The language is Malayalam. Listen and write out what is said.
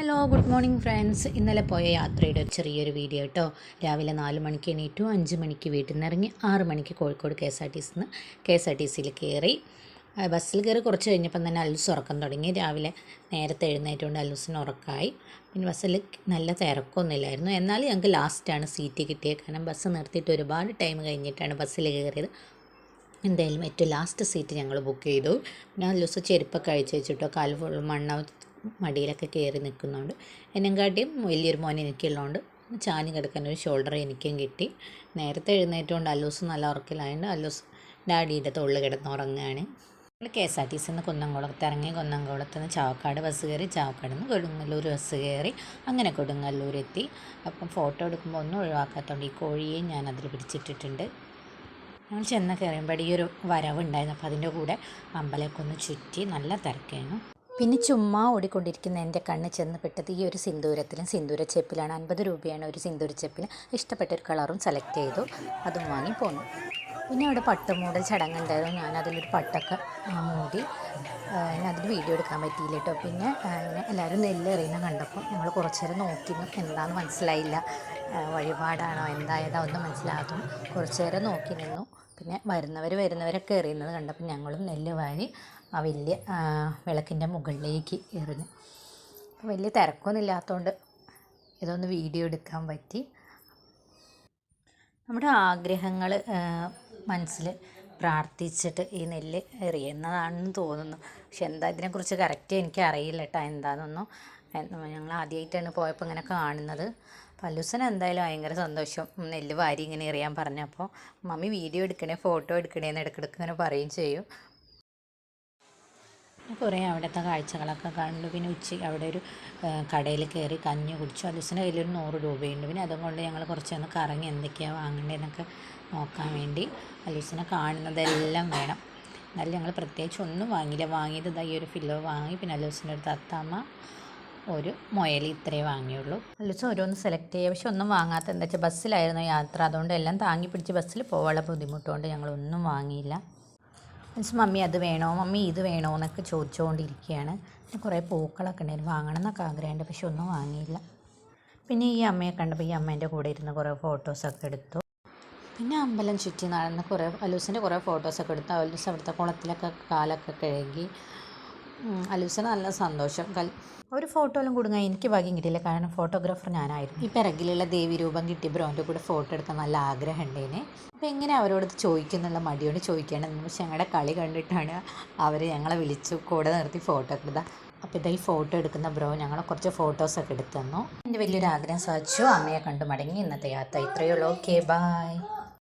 ഹലോ ഗുഡ് മോർണിംഗ് ഫ്രണ്ട്സ് ഇന്നലെ പോയ യാത്രയുടെ ഒരു ചെറിയൊരു വീഡിയോ കേട്ടോ രാവിലെ നാല് മണിക്ക് എണീറ്റു അഞ്ച് മണിക്ക് വീട്ടിൽ നിന്ന് ഇറങ്ങി ആറ് മണിക്ക് Kozhikode K S R T സിന്ന് കെ എസ് ആർ ടി സിയിൽ കയറി. ബസ്സിൽ കയറി കുറച്ച് കഴിഞ്ഞപ്പം തന്നെ അല്ലൂസ് ഉറക്കം തുടങ്ങി. രാവിലെ നേരത്തെ എഴുന്നേറ്റുകൊണ്ട് അല്ലൂസിന് ഉറക്കമായി പിന്നെ ബസ്സിൽ നല്ല തിരക്കൊന്നുമില്ലായിരുന്നു. എന്നാൽ ഞങ്ങൾക്ക് ലാസ്റ്റാണ് സീറ്റ് കിട്ടിയത്. കാരണം ബസ് നിർത്തിയിട്ട് ഒരുപാട് ടൈം കഴിഞ്ഞിട്ടാണ് ബസ്സിൽ കയറിയത്. എന്തായാലും ഏറ്റവും ലാസ്റ്റ് സീറ്റ് ഞങ്ങൾ ബുക്ക് ചെയ്തു. പിന്നെ നല്ല ദിവസം ചെരുപ്പൊക്കെ അഴിച്ച് വെച്ചിട്ടോ കാൽ ഫുൾ മണ്ണ മടിയിലൊക്കെ കയറി നിൽക്കുന്നുണ്ട്. എന്നെങ്കാട്ടിയും വലിയൊരു മോൻ എനിക്കുള്ളതുകൊണ്ട് ചാഞ്ഞ് കിടക്കാൻ ഒരു ഷോൾഡർ എനിക്കും കിട്ടി. നേരത്തെ എഴുന്നേറ്റുകൊണ്ട് അല്ലൂസ് നല്ല ഉറക്കിലായതുകൊണ്ട് അല്ലൂസ് ഡാഡിയുടെ തൊള്ളു കിടന്നുറങ്ങുകയാണ് നമ്മൾ കെ എസ് ആർ ടി സിന്ന് കുന്നംകുളത്ത് ഇറങ്ങി കുന്നംകുളത്ത് നിന്ന് ചാവക്കാട് ബസ് കയറി ചാവക്കാട് നിന്ന് കൊടുങ്ങല്ലൂർ ബസ് കയറി അങ്ങനെ കൊടുങ്ങല്ലൂർ എത്തി അപ്പം ഫോട്ടോ എടുക്കുമ്പോൾ ഒന്നും ഒഴിവാക്കാത്തതുകൊണ്ട് ഈ കോഴിയെയും ഞാൻ അതിൽ പിടിച്ചിട്ടിട്ടുണ്ട്. ഞങ്ങൾ ചെന്ന് കയറിയുമ്പോൾ ഈ ഒരു വരവുണ്ടായിരുന്നു. അപ്പോൾ അതിന്റെ കൂടെ അമ്പലമൊക്കെ ഒന്ന് ചുറ്റി നല്ല തിരക്കായിരുന്നു. പിന്നെ ചുമ്മാ ഓടിക്കൊണ്ടിരിക്കുന്ന എന്റെ കണ്ണ് ചെന്ന് പെട്ടത് ഈ ഒരു സിന്ദൂരത്തിലും സിന്ദൂര ചെപ്പിലാണ്. അൻപത് രൂപയാണ് ഒരു സിന്ദൂര ചെപ്പിന്. ഇഷ്ടപ്പെട്ട ഒരു കളറും സെലക്ട് ചെയ്തു. അതും വാങ്ങി പോന്നു. പിന്നെ അവിടെ പട്ടുമൂടൽ ചടങ്ങുണ്ടായിരുന്നു. ഞാൻ അതിലൊരു പട്ടൊക്കെ മൂടി. അതിൽ വീഡിയോ എടുക്കാൻ പറ്റിയില്ല കേട്ടോ. പിന്നെ ഇങ്ങനെ എല്ലാവരും നെല്ല് എറിയുന്ന കണ്ടപ്പോൾ ഞങ്ങൾ കുറച്ച് നേരം നോക്കി എന്താണെന്ന് മനസ്സിലായില്ല. വഴിപാടാണോ എന്തായതാ ഒന്നും മനസ്സിലാകും കുറച്ച് നേരം നോക്കി നിന്നു. പിന്നെ വരുന്നവർ വരുന്നവരൊക്കെ എറിയുന്നത് കണ്ടപ്പോൾ ഞങ്ങളും നെല്ല് വാരി ആ വലിയ വിളക്കിന്റെ മുകളിലേക്ക് എറിഞ്ഞു. വലിയ തിരക്കൊന്നും ഇല്ലാത്തതുകൊണ്ട് ഇതൊന്ന് വീഡിയോ എടുക്കാൻ പറ്റി. നമ്മുടെ ആഗ്രഹങ്ങൾ മനസ്സിൽ പ്രാർത്ഥിച്ചിട്ട് ഈ നെല്ല് എറിയുന്നതാണെന്ന് തോന്നുന്നു. പക്ഷെ എന്താ ഇതിനെക്കുറിച്ച് കറക്റ്റ് എനിക്ക് അറിയില്ല കേട്ടോ എന്താണെന്നൊന്നും ഞങ്ങൾ ആദ്യമായിട്ടാണ് പോയപ്പോൾ ഇങ്ങനെ കാണുന്നത്. പല്ലുസന് എന്തായാലും ഭയങ്കര സന്തോഷം. നെല്ല് വാരി ഇങ്ങനെ എറിയാൻ പറഞ്ഞപ്പോൾ മമ്മി വീഡിയോ എടുക്കണേ ഫോട്ടോ എടുക്കണേന്ന് ഇടയ്ക്കിടയ്ക്ക് ഇങ്ങനെ പറയുകയും ചെയ്യും. കുറേ അവിടുത്തെ കാഴ്ചകളൊക്കെ കണ്ടു. പിന്നെ ഉച്ചയ്ക്ക് അവിടെ ഒരു കടയിൽ കയറി കഞ്ഞി കുടിച്ചു. അലൂസിന്റെ കയ്യിലൊരു നൂറ് രൂപയുണ്ട്. പിന്നെ അതും കൊണ്ട് ഞങ്ങൾ കുറച്ചൊന്ന് കറങ്ങി എന്തൊക്കെയാണ് വാങ്ങേണ്ടതെന്നൊക്കെ നോക്കാൻ വേണ്ടി അലൂസിനെ കാണുന്നതെല്ലാം വേണം. എന്നാലും ഞങ്ങൾ പ്രത്യേകിച്ച് ഒന്നും വാങ്ങിയില്ല. വാങ്ങിയത് ഇതായി ഒരു ഫില്ലോ വാങ്ങി. പിന്നെ അലൂസിന്റെ ഒരു തത്തമ്മ ഒരു മുയൽ ഇത്രയേ വാങ്ങിയുള്ളൂ. അല്ലൂസ് ഓരോന്ന് സെലക്ട് ചെയ്യുക പക്ഷെ ഒന്നും വാങ്ങാത്ത എന്താ വെച്ചാൽ ബസ്സിലായിരുന്നു യാത്ര. അതുകൊണ്ട് എല്ലാം താങ്ങി പിടിച്ച് ബസ്സിൽ പോകാനുള്ള ബുദ്ധിമുട്ടുകൊണ്ട് ഞങ്ങളൊന്നും വാങ്ങിയില്ല. മീൻസ് മമ്മി അത് വേണോ? മമ്മി ഇത് വേണോ എന്നൊക്കെ ചോദിച്ചുകൊണ്ടിരിക്കുകയാണ്. പിന്നെ കുറേ പൂക്കളൊക്കെ ഉണ്ടായിരുന്നു. വാങ്ങണം എന്നൊക്കെ ആഗ്രഹമുണ്ട്. പക്ഷെ ഒന്നും വാങ്ങിയില്ല. പിന്നെ ഈ അമ്മയെ കണ്ടപ്പോൾ ഈ അമ്മേന്റെ കൂടെ ഇരുന്ന് കുറേ ഫോട്ടോസൊക്കെ എടുത്തു. പിന്നെ അമ്പലം ചുറ്റി നടന്ന് കുറേ അലൂസിന്റെ കുറേ ഫോട്ടോസൊക്കെ എടുത്തു. അലൂസ് അവിടുത്തെ കുളത്തിലൊക്കെ കാലൊക്കെ കഴുകി. അലൂസിന് നല്ല സന്തോഷം. കൽ ഒരു ഫോട്ടോയിലും കൊടുങ്ങാൻ എനിക്ക് ഭാഗ്യം കിട്ടിയില്ല. കാരണം ഫോട്ടോഗ്രാഫർ ഞാനായിരുന്നു. ഈ പിറകിലുള്ള ദേവി രൂപം കിട്ടി ബ്രോന്റെ കൂടെ ഫോട്ടോ എടുക്കാൻ നല്ല ആഗ്രഹം ഉണ്ടേനെ അപ്പോൾ എങ്ങനെ അവരോട് ചോദിക്കുന്നുള്ള മടിയോട് ചോദിക്കേണ്ടത് പക്ഷെ ഞങ്ങളുടെ കളി കണ്ടിട്ടാണ് അവർ ഞങ്ങളെ വിളിച്ചു കൂടെ നിർത്തി ഫോട്ടോ എടുത്തത് അപ്പോൾ ഇതായി ഫോട്ടോ എടുക്കുന്ന ബ്രോ ഞങ്ങളെ കുറച്ച് ഫോട്ടോസൊക്കെ എടുത്തു തന്നു. എന്റെ വലിയൊരു ആഗ്രഹം സാധിച്ചു. അമ്മയെ കണ്ടു മടങ്ങി ഇന്നത്തെ യാത്ര. ഇത്രയേ ഉള്ളൂ. Okay bye